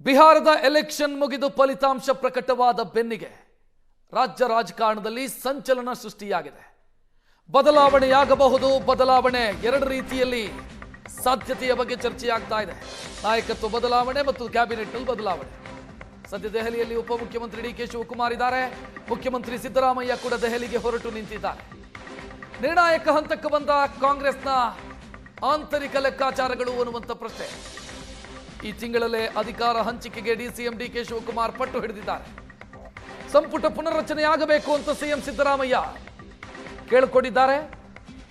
ಬಿಹಾರದ ಎಲೆಕ್ಷನ್ ಮುಗಿದು ಫಲಿತಾಂಶ ಪ್ರಕಟವಾದ ಬೆನ್ನಿಗೆ ರಾಜ್ಯ ರಾಜಕಾರಣದಲ್ಲಿ ಸಂಚಲನ ಸೃಷ್ಟಿಯಾಗಿದೆ. ಬದಲಾವಣೆಯಾಗಬಹುದು, ಬದಲಾವಣೆ ಎರಡು ರೀತಿಯಲ್ಲಿ ಸಾಧ್ಯತೆಯ ಬಗ್ಗೆ ಚರ್ಚೆಯಾಗ್ತಾ ಇದೆ. ನಾಯಕತ್ವ ಬದಲಾವಣೆ ಮತ್ತು ಕ್ಯಾಬಿನೆಟ್ನಲ್ಲಿ ಬದಲಾವಣೆ. ಸದ್ಯ ದೆಹಲಿಯಲ್ಲಿ ಉಪಮುಖ್ಯಮಂತ್ರಿ ಡಿ ಕೆ ಶಿವಕುಮಾರ್ ಇದ್ದಾರೆ. ಮುಖ್ಯಮಂತ್ರಿ ಸಿದ್ದರಾಮಯ್ಯ ಕೂಡ ದೆಹಲಿಗೆ ಹೊರಟು ನಿಂತಿದ್ದಾರೆ. ನಿರ್ಣಾಯಕ ಹಂತಕ್ಕೆ ಬಂದ ಕಾಂಗ್ರೆಸ್ನ ಆಂತರಿಕ ಲೆಕ್ಕಾಚಾರಗಳು ಅನ್ನುವಂಥ ಪ್ರಶ್ನೆ. ಈ ತಿಂಗಳಲ್ಲೇ ಅಧಿಕಾರ ಹಂಚಿಕೆಗೆ ಡಿಸಿಎಂ ಡಿಕೆ ಶಿವಕುಮಾರ್ ಪಟ್ಟು ಹಿಡಿದಿದ್ದಾರೆ. ಸಂಪುಟ ಪುನರ್ರಚನೆಯಾಗಬೇಕು ಅಂತ ಸಿಎಂ ಸಿದ್ದರಾಮಯ್ಯ ಕೇಳಿಕೊಂಡಿದ್ದಾರೆ.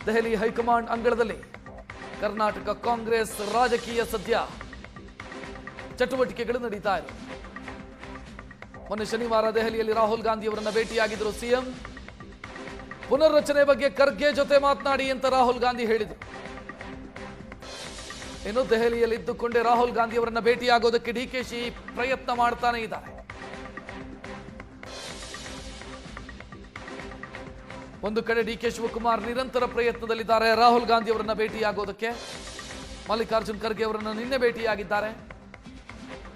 ದೆಹಲಿ ಹೈಕಮಾಂಡ್ ಅಂಗಳದಲ್ಲಿ ಕರ್ನಾಟಕ ಕಾಂಗ್ರೆಸ್ ರಾಜಕೀಯ ಸದ್ಯ ಚಟುವಟಿಕೆಗಳು ನಡೀತಾ ಇದೆ. ಮೊನ್ನೆ ಶನಿವಾರ ದೆಹಲಿಯಲ್ಲಿ ರಾಹುಲ್ ಗಾಂಧಿ ಅವರನ್ನ ಭೇಟಿಯಾಗಿದ್ದರು ಸಿಎಂ. ಪುನರ್ರಚನೆ ಬಗ್ಗೆ ಖರ್ಗೆ ಜೊತೆ ಮಾತನಾಡಿ ಅಂತ ರಾಹುಲ್ ಗಾಂಧಿ ಹೇಳಿದರು. ಇನ್ನು ದೆಹಲಿಯಲ್ಲಿ ಇದ್ದುಕೊಂಡೇ ರಾಹುಲ್ ಗಾಂಧಿ ಅವರನ್ನ ಭೇಟಿಯಾಗೋದಕ್ಕೆ ಡಿಕೆಶಿ ಪ್ರಯತ್ನ ಮಾಡ್ತಾನೆ ಇದ್ದಾರೆ. ಒಂದು ಕಡೆ ಡಿ ಕೆ ಶಿವಕುಮಾರ್ ನಿರಂತರ ಪ್ರಯತ್ನದಲ್ಲಿದ್ದಾರೆ. ರಾಹುಲ್ ಗಾಂಧಿ ಅವರನ್ನ ಭೇಟಿಯಾಗೋದಕ್ಕೆ ಮಲ್ಲಿಕಾರ್ಜುನ್ ಖರ್ಗೆ ಅವರನ್ನು ನಿನ್ನೆ ಭೇಟಿಯಾಗಿದ್ದಾರೆ.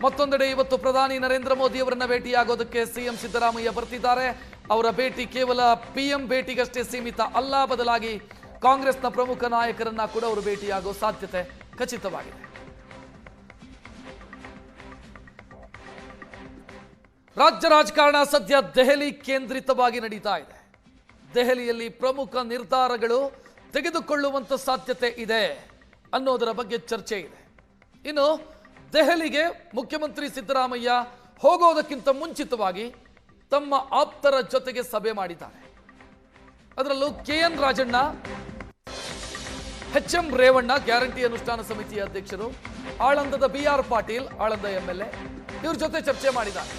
ಮತ್ತೊಂದೆಡೆ ಇವತ್ತು ಪ್ರಧಾನಿ ನರೇಂದ್ರ ಮೋದಿ ಅವರನ್ನ ಭೇಟಿಯಾಗೋದಕ್ಕೆ ಸಿಎಂ ಸಿದ್ದರಾಮಯ್ಯ ಬರ್ತಿದ್ದಾರೆ. ಅವರ ಭೇಟಿ ಕೇವಲ ಪಿಎಂ ಭೇಟಿಗಷ್ಟೇ ಸೀಮಿತ ಅಲ್ಲ. ಬದಲಾಗಿ ಕಾಂಗ್ರೆಸ್ನ ಪ್ರಮುಖ ನಾಯಕರನ್ನ ಕೂಡ ಅವರು ಭೇಟಿಯಾಗೋ ಸಾಧ್ಯತೆ ಖಚಿತವಾಗಿದೆ. ರಾಜ್ಯ ರಾಜಕಾರಣ ಸದ್ಯ ದೆಹಲಿ ಕೇಂದ್ರಿತವಾಗಿ ನಡೀತಾ ಇದೆ. ದೆಹಲಿಯಲ್ಲಿ ಪ್ರಮುಖ ನಿರ್ಧಾರಗಳು ತೆಗೆದುಕೊಳ್ಳುವಂತ ಸಾಧ್ಯತೆ ಇದೆ ಅನ್ನೋದರ ಬಗ್ಗೆ ಚರ್ಚೆ ಇದೆ. ಇನ್ನು ದೆಹಲಿಗೆ ಮುಖ್ಯಮಂತ್ರಿ ಸಿದ್ದರಾಮಯ್ಯ ಹೋಗೋದಕ್ಕಿಂತ ಮುಂಚಿತವಾಗಿ ತಮ್ಮ ಆಪ್ತರ ಜೊತೆಗೆ ಸಭೆ ಮಾಡಿದ್ದಾರೆ. ಅದರಲ್ಲೂ K N Rajanna H M Revanna guarantee ಅನುಷ್ಠಾನ ಸಮಿತಿ ಅಧ್ಯಕ್ಷರು. ಆಳಂದದ B R Patil, Aland MLA ಇವ್ರ ಜೊತೆ ಚರ್ಚೆ ಮಾಡಿದ್ದಾರೆ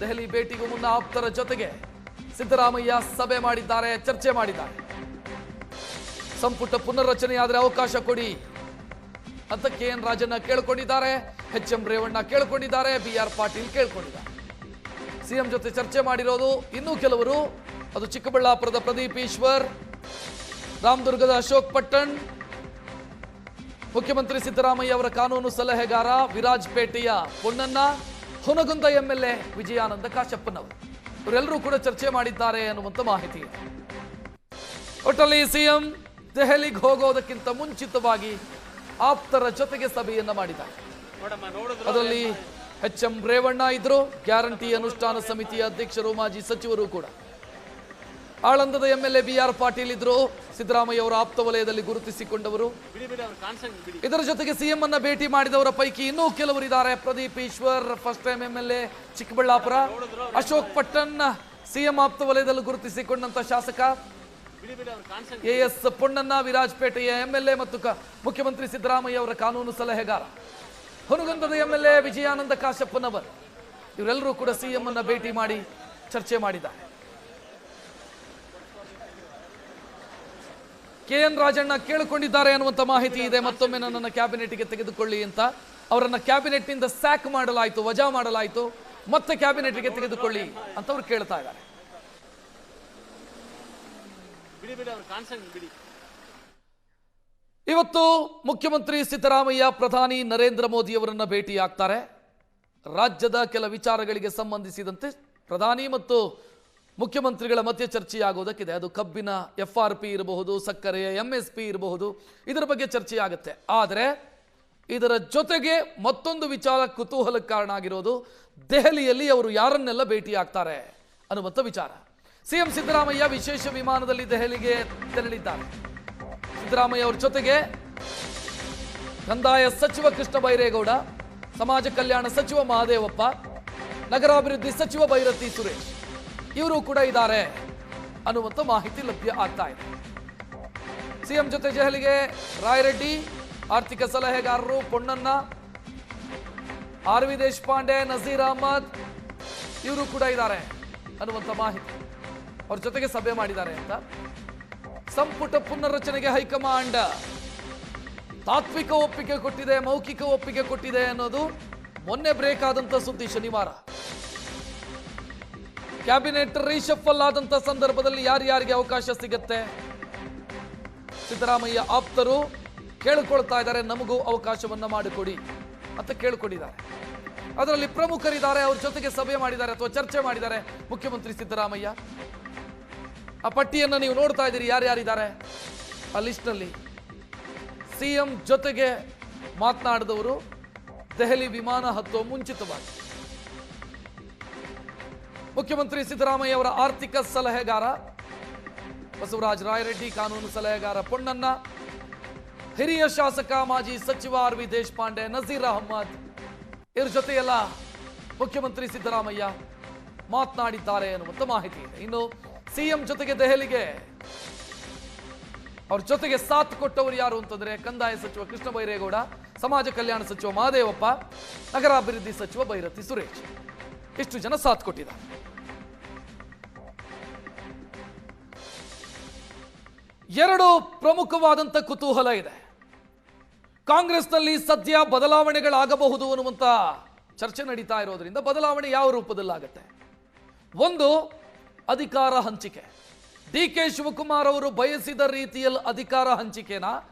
ದೆಹಲಿ ಭೇಟಿಗೂ ಮುನ್ನ ಆಪ್ತರ ಜೊತೆಗೆ ಸಿದ್ದರಾಮಯ್ಯ ಸಭೆ ಮಾಡಿದ್ದಾರೆ, ಚರ್ಚೆ ಮಾಡಿದ್ದಾರೆ. ಸಂಪುಟ ಪುನರ್ರಚನೆಯಾದರೆ ಅವಕಾಶ ಕೊಡಿ ಅಂತ ಕೆ ಎನ್ ರಾಜಣ್ಣ ಕೇಳ್ಕೊಂಡಿದ್ದಾರೆ ಎಚ್ ಎಂ ರೇವಣ್ಣ ಕೇಳ್ಕೊಂಡಿದ್ದಾರೆ ಬಿ ಆರ್ ಪಾಟೀಲ್ ಕೇಳಿಕೊಂಡಿದ್ದಾರೆ. ಸಿಎಂ ಜೊತೆ ಚರ್ಚೆ ಮಾಡಿರೋದು ಇನ್ನೂ ಕೆಲವರು. ಅದು ಚಿಕ್ಕಬಳ್ಳಾಪುರದ ಪ್ರದೀಪ್ ಈಶ್ವರ್, ರಾಮದುರ್ಗದ ಅಶೋಕ್ ಪಟ್ಟಣ್ ಮುಖ್ಯಮಂತ್ರಿ ಸಿದ್ದರಾಮಯ್ಯ ಅವರ ಕಾನೂನು ಸಲಹೆಗಾರ ವಿರಾಜ್ಪೇಟೆಯ ಪೊನ್ನಣ್ಣ ಹುನಗುಂದ ಎಂಎಲ್ಎ ವಿಜಯಾನಂದ ಕಾಶಪ್ಪನವರು. ಇವರೆಲ್ಲರೂ ಕೂಡ ಚರ್ಚೆ ಮಾಡಿದ್ದಾರೆ ಅನ್ನುವಂಥ ಮಾಹಿತಿ. ಇದೆ ಒಟ್ಟಲ್ಲಿ ಸಿಎಂ ದೆಹಲಿಗೆ ಹೋಗೋದಕ್ಕಿಂತ ಮುಂಚಿತವಾಗಿ ಆಪ್ತರ ಜೊತೆಗೆ ಸಭೆಯನ್ನ ಮಾಡಿದ್ದಾರೆ. ಅದರಲ್ಲಿ ಎಚ್ ಎಂ ರೇವಣ್ಣ ಇದ್ರು ಗ್ಯಾರಂಟಿ ಅನುಷ್ಠಾನ ಸಮಿತಿಯ ಅಧ್ಯಕ್ಷರು ಮಾಜಿ ಸಚಿವರು ಕೂಡ. ಆಳಂದದ ಎಂಎಲ್ಎ ಬಿ ಆರ್ ಪಾಟೀಲ್ ಇದ್ರು. ಸಿದ್ದರಾಮಯ್ಯ ಅವರ ಆಪ್ತ ವಲಯದಲ್ಲಿ ಗುರುತಿಸಿಕೊಂಡವರು. ಇದರ ಜೊತೆಗೆ ಸಿಎಂ ಅನ್ನ ಭೇಟಿ ಮಾಡಿದವರ ಪೈಕಿ ಇನ್ನೂ ಕೆಲವರು ಇದ್ದಾರೆ. Pradeep Eshwar first time MLA Chikkaballapura. Ashok Pattan CM ಆಪ್ತ ವಲಯದಲ್ಲಿ ಗುರುತಿಸಿಕೊಂಡಂತ ಶಾಸಕ. ಎ ಎಸ್ ಪೊನ್ನಣ್ಣ, ವಿರಾಜಪೇಟೆಯ ಎಂಎಲ್ಎ ಮತ್ತು ಮುಖ್ಯಮಂತ್ರಿ ಸಿದ್ದರಾಮಯ್ಯ ಅವರ ಕಾನೂನು ಸಲಹೆಗಾರ. ಹುನಗುಂದದ ಎಂಎಲ್ಎ ವಿಜಯಾನಂದ ಕಾಶಪ್ಪನವರ್. ಇವರೆಲ್ಲರೂ ಕೂಡ ಸಿಎಂ ಅನ್ನ ಭೇಟಿ ಮಾಡಿ ಚರ್ಚೆ ಮಾಡಿದ್ದಾರೆ. ಕೆ ಎನ್ ರಾಜಣ್ಣ ಕೇಳಿಕೊಂಡಿದ್ದಾರೆ ಅನ್ನುವಂಥ ಮಾಹಿತಿ ಇದೆ. ಮತ್ತೊಮ್ಮೆ ನನ್ನನ್ನು ಕ್ಯಾಬಿನೆಟ್ಗೆ ತೆಗೆದುಕೊಳ್ಳಿ ಅಂತ ಅವರನ್ನ ಕ್ಯಾಬಿನೆಟ್ನಿಂದ ಸ್ಯಾಕ್ ಮಾಡಲಾಯಿತು ವಜಾ ಮಾಡಲಾಯಿತು. ಮತ್ತೆ ಕ್ಯಾಬಿನೆಟ್ಗೆ ತೆಗೆದುಕೊಳ್ಳಿ ಅಂತ ಅವ್ರು ಕೇಳ್ತಾ ಇದ್ದಾರೆ. ಇವತ್ತು ಮುಖ್ಯಮಂತ್ರಿ ಸಿದ್ದರಾಮಯ್ಯ ಪ್ರಧಾನಿ ನರೇಂದ್ರ ಮೋದಿ ಅವರನ್ನ ಭೇಟಿಯಾಗ್ತಾರೆ. ರಾಜ್ಯದ ಕೆಲ ವಿಚಾರಗಳಿಗೆ ಸಂಬಂಧಿಸಿದಂತೆ ಪ್ರಧಾನಿ ಮತ್ತು ಮುಖ್ಯಮಂತ್ರಿಗಳ ಮಧ್ಯೆ ಚರ್ಚೆಯಾಗೋದಕ್ಕಿದೆ ಅದು ಕಬ್ಬಿನ, ಎಫ್ ಆರ್ ಪಿ ಇರಬಹುದು ಸಕ್ಕರೆಯ ಎಂ ಎಸ್ ಪಿ ಇರಬಹುದು, ಇದರ ಬಗ್ಗೆ ಚರ್ಚೆಯಾಗುತ್ತೆ. ಆದರೆ ಇದರ ಜೊತೆಗೆ ಮತ್ತೊಂದು ವಿಚಾರ ಕುತೂಹಲಕ್ಕೆ ಕಾರಣ ಆಗಿರೋದು, ದೆಹಲಿಯಲ್ಲಿ ಅವರು ಯಾರನ್ನೆಲ್ಲ ಭೇಟಿಯಾಗ್ತಾರೆ ಅನ್ನುವಂಥ ವಿಚಾರ. ಸಿಎಂ ಸಿದ್ದರಾಮಯ್ಯ ವಿಶೇಷ ವಿಮಾನದಲ್ಲಿ ದೆಹಲಿಗೆ ತೆರಳಿದ್ದಾರೆ. ಸಿದ್ದರಾಮಯ್ಯ ಅವರ ಜೊತೆಗೆ ಕಂದಾಯ ಸಚಿವ ಕೃಷ್ಣ ಬೈರೇಗೌಡ, ಸಮಾಜ ಕಲ್ಯಾಣ ಸಚಿವ ಮಹಾದೇವಪ್ಪ, ನಗರಾಭಿವೃದ್ಧಿ ಸಚಿವ ಭೈರತಿ ಸುರೇಶ್. ಇವರು ಕೂಡ ಇದ್ದಾರೆ ಅನ್ನುವಂಥ ಮಾಹಿತಿ ಲಭ್ಯ ಆಗ್ತಾ ಇದೆ. ಸಿಎಂ ಜೊತೆ ದೆಹಲಿಗೆ ರಾಯರೆಡ್ಡಿ, ಆರ್ಥಿಕ ಸಲಹೆಗಾರರು ಪೊನ್ನಣ್ಣ, ಆರ್ ವಿ ದೇಶಪಾಂಡೆ ನಸೀರ್ ಅಹಮದ್, ಇವರು ಕೂಡ ಇದ್ದಾರೆ ಅನ್ನುವಂಥ ಮಾಹಿತಿ ಅವ್ರ ಜೊತೆಗೆ ಸಭೆ ಮಾಡಿದ್ದಾರೆ ಅಂತ. ಸಂಪುಟ ಪುನರ್ರಚನೆಗೆ ಹೈಕಮಾಂಡ್ ತಾತ್ವಿಕ ಒಪ್ಪಿಗೆ ಕೊಟ್ಟಿದೆ, ಮೌಖಿಕ ಒಪ್ಪಿಗೆ ಕೊಟ್ಟಿದೆ ಅನ್ನೋದು ಮೊನ್ನೆ ಬ್ರೇಕ್ ಆದಂತ ಸುದ್ದಿ ಶನಿವಾರ. ಕ್ಯಾಬಿನೆಟ್ ರೀಶಫಲ್ ಆದಂತ ಸಂದರ್ಭದಲ್ಲಿ ಯಾರ್ಯಾರಿಗೆ ಅವಕಾಶ ಸಿಗುತ್ತೆ? ಸಿದ್ದರಾಮಯ್ಯ ಆಪ್ತರು ಕೇಳಿಕೊಳ್ತಾ ಇದ್ದಾರೆ, ನಮಗೂ ಅವಕಾಶವನ್ನ ಮಾಡಿಕೊಡಿ ಅಂತ ಕೇಳಿಕೊಂಡಿದ್ದಾರೆ. ಅದರಲ್ಲಿ ಪ್ರಮುಖರಿದ್ದಾರೆ, ಅವ್ರ ಜೊತೆಗೆ ಸಭೆ ಮಾಡಿದ್ದಾರೆ ಅಥವಾ ಚರ್ಚೆ ಮಾಡಿದ್ದಾರೆ ಮುಖ್ಯಮಂತ್ರಿ ಸಿದ್ದರಾಮಯ್ಯ. ಆ ಪಟ್ಟಿಯನ್ನು ನೀವು ನೋಡ್ತಾ ಇದ್ದೀರಿ, ಯಾರ್ಯಾರಿದ್ದಾರೆ? ಆ ಲಿಸ್ಟ್ನಲ್ಲಿ ಸಿಎಂ ಜೊತೆಗೆ ಮಾತನಾಡಿದವರು, ದೆಹಲಿ ವಿಮಾನ ಹತ್ತುವ ಮುಂಚಿತವಾಗಿ. ಮುಖ್ಯಮಂತ್ರಿ ಸಿದ್ದರಾಮಯ್ಯ ಅವರ ಆರ್ಥಿಕ ಸಲಹೆಗಾರ, ಬಸವರಾಜ ರಾಯರೆಡ್ಡಿ ಕಾನೂನು ಸಲಹೆಗಾರ ಪೊನ್ನಣ್ಣ, ಹಿರಿಯ ಶಾಸಕ ಮಾಜಿ ಸಚಿವ ಆರ್ ವಿ ದೇಶಪಾಂಡೆ, ನಜೀರ್ ಅಹಮ್ಮದ್ ಇವ್ರ ಜೊತೆಯೆಲ್ಲ ಮುಖ್ಯಮಂತ್ರಿ ಸಿದ್ದರಾಮಯ್ಯ ಮಾತನಾಡಿದ್ದಾರೆ ಅನ್ನುವಂಥ ಮಾಹಿತಿ ಇದೆ. ಇನ್ನು ಸಿಎಂ ಜೊತೆಗೆ ದೆಹಲಿಗೆ ಅವ್ರ ಜೊತೆಗೆ ಸಾಥ್ ಕೊಟ್ಟವರು ಯಾರು ಅಂತಂದ್ರೆ ಕಂದಾಯ ಸಚಿವ ಕೃಷ್ಣ ಬೈರೇಗೌಡ, ಸಮಾಜ ಕಲ್ಯಾಣ ಸಚಿವ ಮಹದೇವಪ್ಪ ನಗರಾಭಿವೃದ್ಧಿ ಸಚಿವ ಭೈರತಿ ಸುರೇಶ್. ಇಷ್ಟು ಜನ ಸಾಥ್ ಕೊಟ್ಟಿದ್ದಾರೆ? ಎರಡು ಪ್ರಮುಖವಾದಂಥ ಕುತೂಹಲ ಇದೆ. ಕಾಂಗ್ರೆಸ್ನಲ್ಲಿ ಸದ್ಯ ಬದಲಾವಣೆಗಳಾಗಬಹುದು ಅನ್ನುವಂಥ ಚರ್ಚೆ ನಡೀತಾ ಇರೋದ್ರಿಂದ ಬದಲಾವಣೆ ಯಾವ ರೂಪದಲ್ಲಾಗತ್ತೆ? ಒಂದು, ಅಧಿಕಾರ ಹಂಚಿಕೆ. ಡಿ ಕೆ ಶಿವಕುಮಾರ್ ಅವರು ಬಯಸಿದ ರೀತಿಯಲ್ಲಿ ಅಧಿಕಾರ ಹಂಚಿಕೆನಾ?